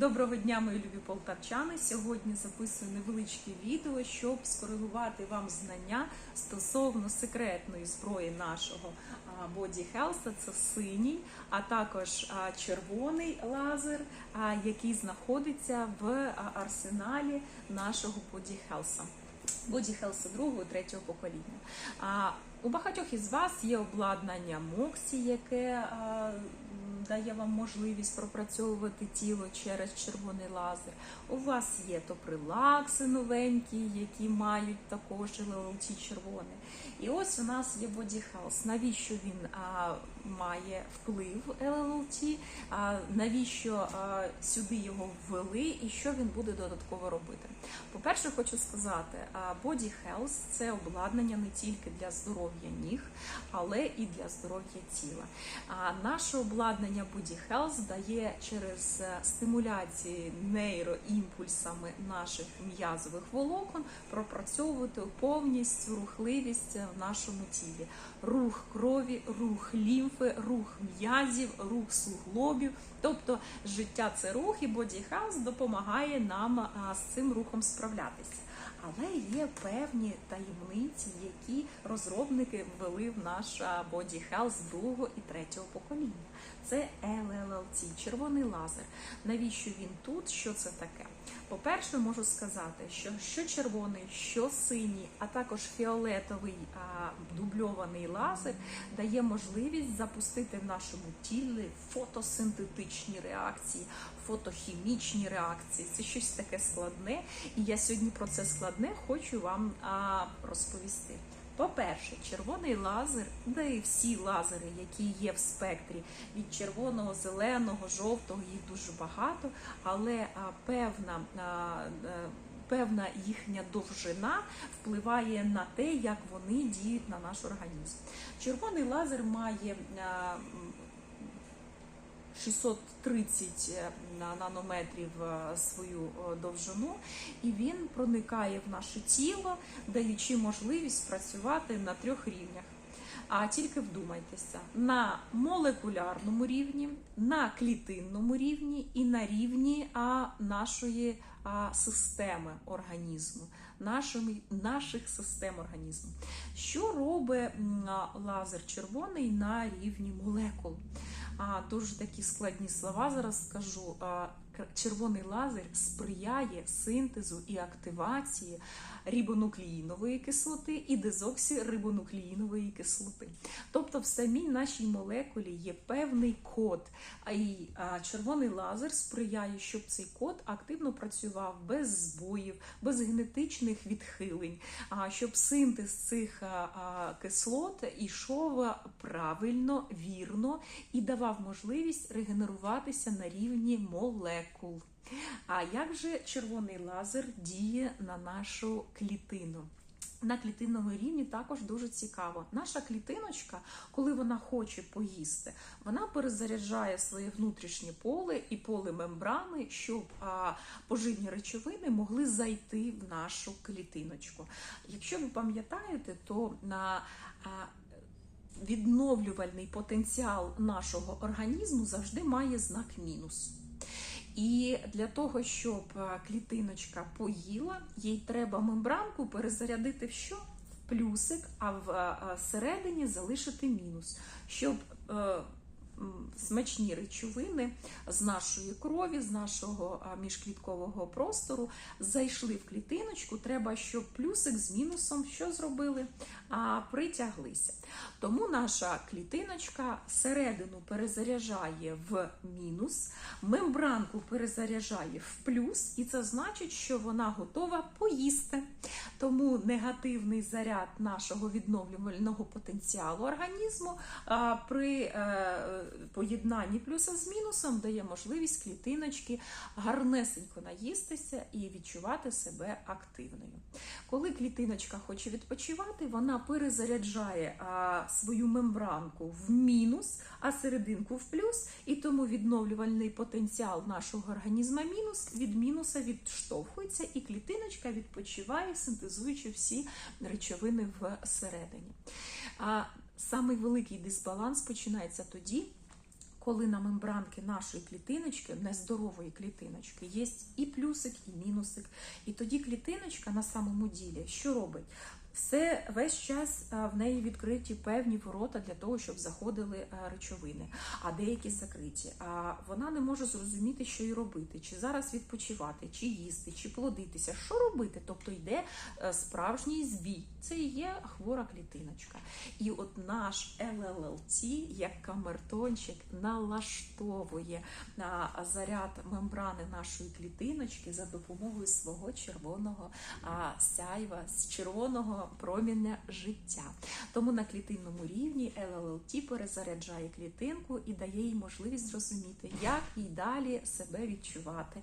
Доброго дня, мої любі полтавчани. Сьогодні записую невеличке відео, щоб скоригувати вам знання стосовно секретної зброї нашого Body Health. Це синій, а також червоний лазер, який знаходиться в арсеналі нашого Body Health. Body Health другого, третього покоління. У багатьох із вас є обладнання Моксі, яке дає вам можливість пропрацьовувати тіло через червоний лазер. У вас є топрилакси новенькі, які мають також ЛЛТ червоне. І ось у нас є Body Health. Навіщо він має вплив LLT? Навіщо сюди його ввели і що він буде додатково робити? По-перше, хочу сказати, Body Health – це обладнання не тільки для здоров'я ніг, але і для здоров'я тіла. Наше обладнання Body Health дає через е, стимуляції нейроімпульсами наших м'язових волокон пропрацьовувати повністю рухливість в нашому тілі. Рух крові, рух лімфи, рух м'язів, рух суглобів. Тобто життя це рух, і Health допомагає нам з цим рухом справлятися. Але є певні таємниці, які розробники ввели в наш Body Health другого і третього покоління. Це LLLT, червоний лазер. Навіщо він тут? Що це таке? По-перше, можу сказати, що що червоний, що синій, а також фіолетовий а, дубльований лазер дає можливість запустити в нашому тілі фотосинтетичні реакції, фотохімічні реакції. Це щось таке складне, і я сьогодні про це складне хочу вам а, розповісти. По-перше, червоний лазер, да і всі лазери, які є в спектрі від червоного, зеленого, жовтого, їх дуже багато, але а, певна. А, Певна їхня довжина впливає на те, як вони діють на наш організм. Червоний лазер має 630 нанометрів е, свою е, довжину, і він проникає в наше тіло, даючи можливість працювати на трьох рівнях. А тільки вдумайтеся на молекулярному рівні, на клітинному рівні і на рівні нашої системи організму, нашими, наших систем організму. Що робить лазер червоний на рівні молекул? Дуже такі складні слова зараз скажу. Червоний лазер сприяє синтезу і активації рибонуклеїнової кислоти і дезоксирибонуклеїнової кислоти. Тобто в самій нашій молекулі є певний код, а і червоний лазер сприяє, щоб цей код активно працював без збоїв, без генетичних відхилень, щоб синтез цих кислот ішов правильно, вірно і давав можливість регенеруватися на рівні молекул. А як же червоний лазер діє на нашу клітину? На клітинному рівні також дуже цікаво. Наша клітиночка, коли вона хоче поїсти, вона перезаряджає своє внутрішнє поле і поле мембрани, щоб а, поживні речовини могли зайти в нашу клітиночку. Якщо ви пам'ятаєте, то на а, відновлювальний потенціал нашого організму завжди має знак мінус. І для того, щоб клітиночка поїла, їй треба мембранку перезарядити в що? В плюсик, а всередині залишити мінус, щоб смачні речовини з нашої крові, з нашого міжкліткового простору зайшли в клітиночку. Треба, щоб плюсик з мінусом що зробили? А, Притяглися. Тому наша клітиночка середину перезаряджає в мінус, мембранку перезаряджає в плюс, і це значить, що вона готова поїсти. Тому негативний заряд нашого відновлювального потенціалу організму при е, поєднанні плюса з мінусом дає можливість клітиночки гарнесенько наїстися і відчувати себе активною. Коли клітиночка хоче відпочивати, вона перезаряджає а, свою мембранку в мінус, а серединку в плюс, і тому відновлювальний потенціал нашого організму мінус від мінуса відштовхується, і клітиночка відпочиває, синтезуючи всі речовини всередині. А Самий великий дисбаланс починається тоді коли на мембранки нашої клітиночки, нездорової клітиночки, є і плюсик, і мінусик. І тоді клітиночка на самому ділі що робить? Все весь час в неї відкриті певні ворота для того, щоб заходили речовини, а деякі закриті. А вона не може зрозуміти, що й робити, чи зараз відпочивати, чи їсти, чи плодитися. Що робити? Тобто йде е, справжній збій. Це є хвора клітиночка. І от наш LLLT, як камертончик, налаштовує на заряд мембрани нашої клітиночки за допомогою свого червоного сяйва з червоного проміння життя. Тому на клітинному рівні LLT перезаряджає клітинку і дає їй можливість зрозуміти, як їй далі себе відчувати,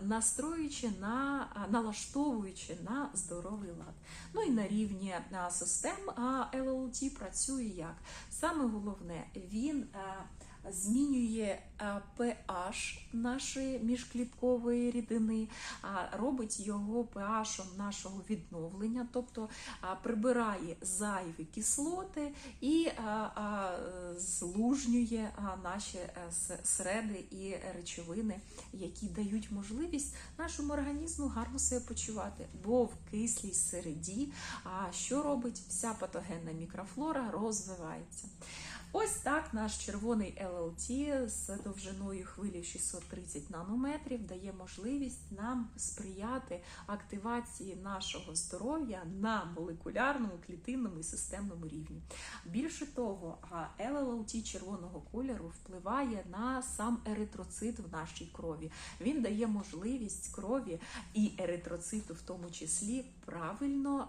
настроюючи на налаштовуючи на здоровий лад. Ну і на рівні систем LLT працює як саме головне, він а, змінює pH нашої міжкліткової рідини, робить його pH нашого відновлення, тобто прибирає зайві кислоти і а, а, злужнює наші е, середи і речовини, які дають можливість нашому організму гарно себе почувати. Бо в кислій середі, що робить вся патогенна мікрофлора, розвивається. Ось так наш червоний LLT з довжиною хвилі 630 нанометрів дає можливість нам сприяти активації нашого здоров'я на молекулярному, клітинному і системному рівні. Більше того, LLT червоного кольору впливає на сам еритроцит в нашій крові. Він дає можливість крові і еритроциту, в тому числі, правильно,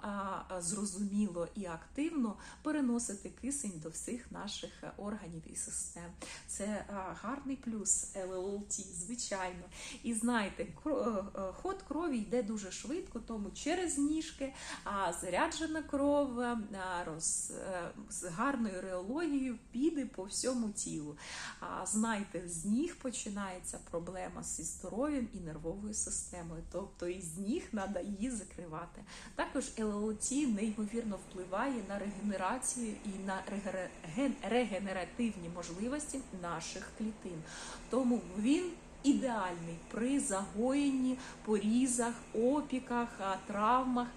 зрозуміло і активно переносити кисень до всіх наших органів і систем. Це гарний плюс LLT, звичайно. І знаєте, е, е, ход крові йде дуже швидко, тому через ніжки, а заряджена кров е, роз, е, з гарною реологією піде по всьому тілу. А знайте, з ніг починається проблема зі здоров'ям і нервовою системою. Тобто із ніг треба її закривати. Також ЛЛТ неймовірно впливає на регенерацію і на ген- регенеративні можливості наших клітин. Тому він ідеальний при загоєнні, порізах, опіках, травмах.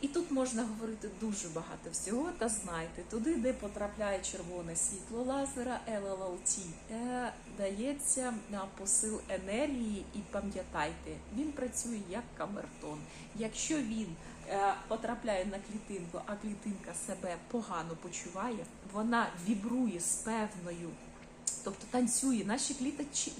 І тут можна говорити дуже багато всього, та знайте, туди, де потрапляє червоне світло лазера, LLT, е, дається на посил енергії, і пам'ятайте, він працює як камертон. Якщо він е, потрапляє на клітинку, а клітинка себе погано почуває, вона вібрує з певною. Тобто танцює, наші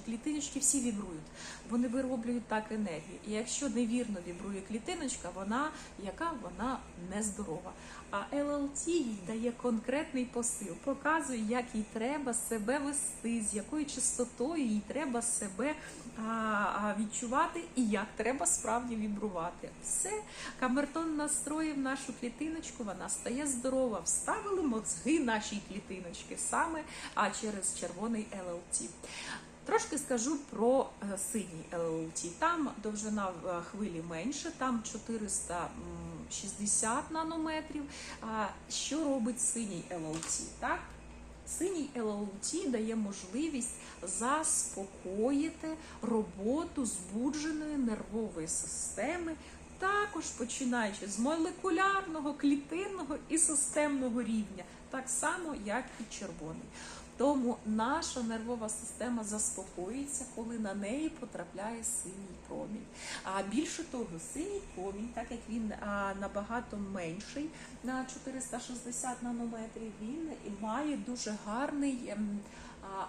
клітиночки всі вібрують, вони вироблюють так енергію. І якщо невірно вібрує клітиночка, вона яка вона нездорова. А ЛЛТ їй дає конкретний посил, показує, як їй треба себе вести, з якою частотою їй треба себе а, відчувати і як треба справді вібрувати. Все, камертон настроїв нашу клітиночку, вона стає здорова. Вставили мозги нашій клітиночки саме а через червоний ЛЛТ. Трошки скажу про е, синій LLT. Там довжина е, хвилі менше, там 460 нанометрів. Що робить синій LLT? Так? Синій LLT дає можливість заспокоїти роботу збудженої нервової системи, також починаючи з молекулярного, клітинного і системного рівня, так само, як і червоний. Тому наша нервова система заспокоюється, коли на неї потрапляє синій промінь. А більше того, синій промінь, так як він набагато менший на 460 нанометрів, він має дуже гарний.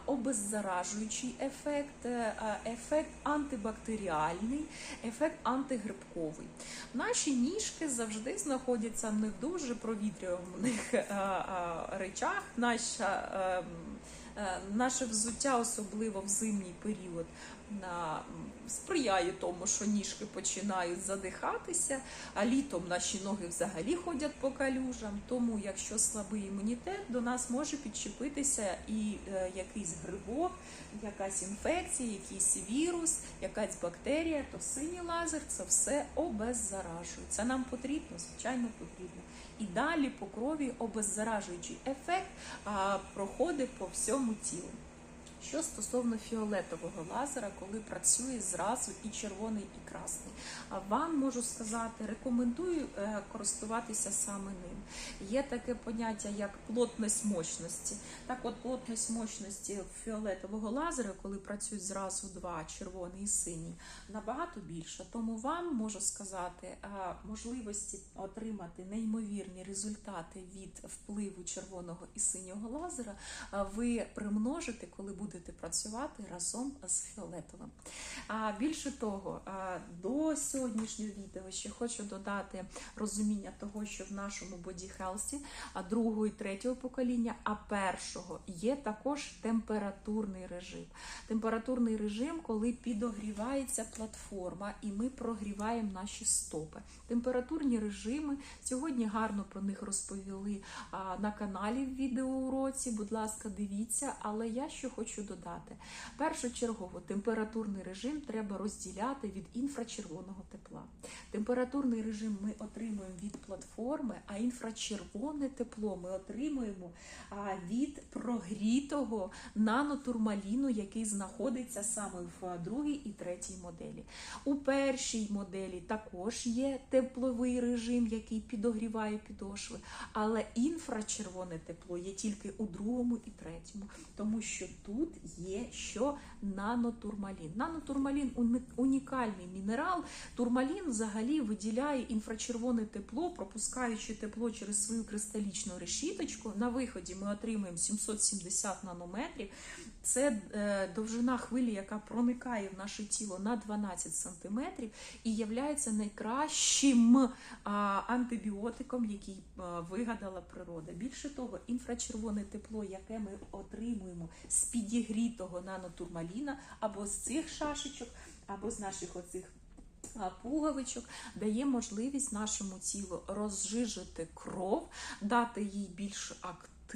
Обеззаражуючий ефект, е, ефект антибактеріальний, ефект антигрибковий. Наші ніжки завжди знаходяться в них дуже провітрюваних е, е, речах. Наша, ем, наше взуття, особливо в зимній період, сприяє тому, що ніжки починають задихатися, а літом наші ноги взагалі ходять по калюжам. Тому, якщо слабий імунітет, до нас може підчепитися і е, якийсь грибок, якась інфекція, якийсь вірус, якась бактерія, то синій лазер це все обеззаражує. Це нам потрібно, звичайно, потрібно. І далі по крові обеззаражуючий ефект проходить по всьому тілу. Що стосовно фіолетового лазера, коли працює зразу і червоний, і красний, вам можу сказати, рекомендую е, користуватися саме ним. Є таке поняття як плотність мощності. Так, от плотність мощності фіолетового лазера, коли працюють зразу два червоний і синій, набагато більша. Тому вам можу сказати, е, можливості отримати неймовірні результати від впливу червоного і синього лазера ви примножите, коли будете працювати разом з фіолетовим. А більше того, до сьогоднішнього відео ще хочу додати розуміння того, що в нашому Body Health, другого і третього покоління, а першого є також температурний режим. Температурний режим, коли підогрівається платформа, і ми прогріваємо наші стопи. Температурні режими сьогодні гарно про них розповіли на каналі в відеоуроці. Будь ласка, дивіться. Але я що хочу додати: першочергово температурний режим треба розділяти від інфрачервоного тепла. Температурний режим ми отримуємо від платформи, а інфрачервоне тепло ми отримуємо від прогрітого нанотурмаліну, який знаходиться саме в другій і третій моделі. У першій моделі також є тепловий режим, який підогріває підошви, але інфрачервоне тепло є тільки у другому і третьому, тому що тут є що нанотурмалін. Нанотурмалін унікальний мінерал. Турмалін взагалі виділяє інфрачервоне тепло, пропускаючи тепло через свою кристалічну решіточку. На виході ми отримуємо 770 нанометрів. Це е, довжина хвилі, яка проникає в наше тіло на 12 см і є найкращим антибіотиком, який а, вигадала природа. Більше того, інфрачервоне тепло, яке ми отримуємо з підігрітого нанотурмаліна або з цих шашечок, або з наших оцих. Пуговичок дає можливість нашому тілу розжижити кров, дати їй більш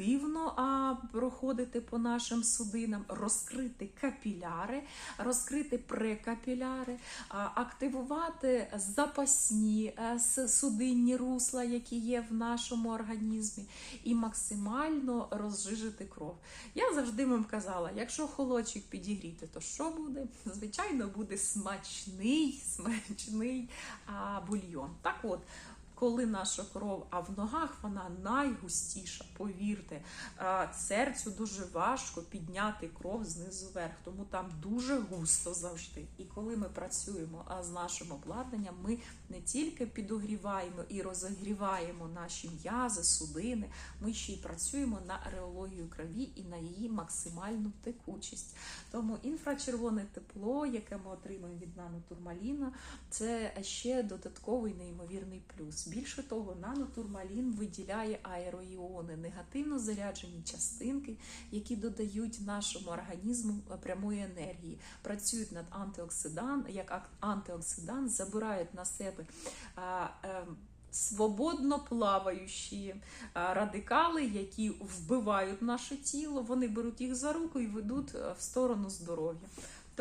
активно а, проходити по нашим судинам, розкрити капіляри, розкрити прекапіляри, а, активувати запасні е, с- судинні русла, які є в нашому організмі, і максимально розжижити кров. Я завжди вам казала, якщо холодчик підігріти, то що буде? Звичайно, буде смачний, смачний а, бульйон. Так от. Коли наша кров, а в ногах вона найгустіша, повірте, серцю дуже важко підняти кров знизу вверх, тому там дуже густо завжди. І коли ми працюємо з нашим обладнанням, ми не тільки підогріваємо і розогріваємо наші м'язи, судини, ми ще й працюємо на ареологію крові і на її максимальну текучість. Тому інфрачервоне тепло, яке ми отримуємо від нанотурмаліна, це ще додатковий неймовірний плюс. Більше того, нанотурмалін виділяє аероіони, негативно заряджені частинки, які додають нашому організму прямої енергії, працюють над антиоксидан, як антиоксидант, забирають на себе. ем, Свободно плаваючі радикали, які вбивають наше тіло, вони беруть їх за руку і ведуть е, в сторону здоров'я.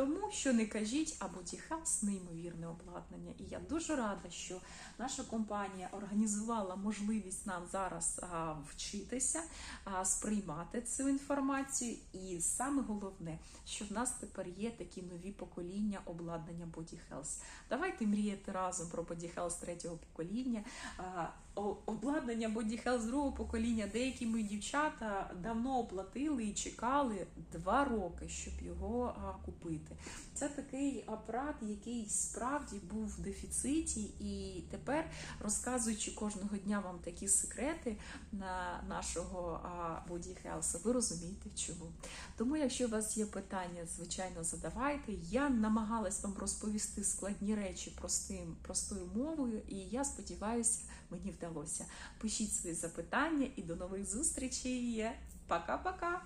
Тому що не кажіть, а Body Health – неймовірне обладнання. І я дуже рада, що наша компанія організувала можливість нам зараз а, вчитися, а, сприймати цю інформацію. І саме головне, що в нас тепер є такі нові покоління обладнання Body Health. Давайте мріяти разом про Body Health третього покоління. А, Обладнання Body Health другого покоління. Деякі мої дівчата давно оплатили і чекали два роки, щоб його купити. Це такий апарат, який справді був в дефіциті, і тепер, розказуючи кожного дня вам такі секрети на нашого Body Health, ви розумієте чому. Тому, якщо у вас є питання, звичайно, задавайте. Я намагалась вам розповісти складні речі простим, простою мовою, і я сподіваюся, мені вдалося. Пишіть свої запитання і до нових зустрічей. Пока-пока!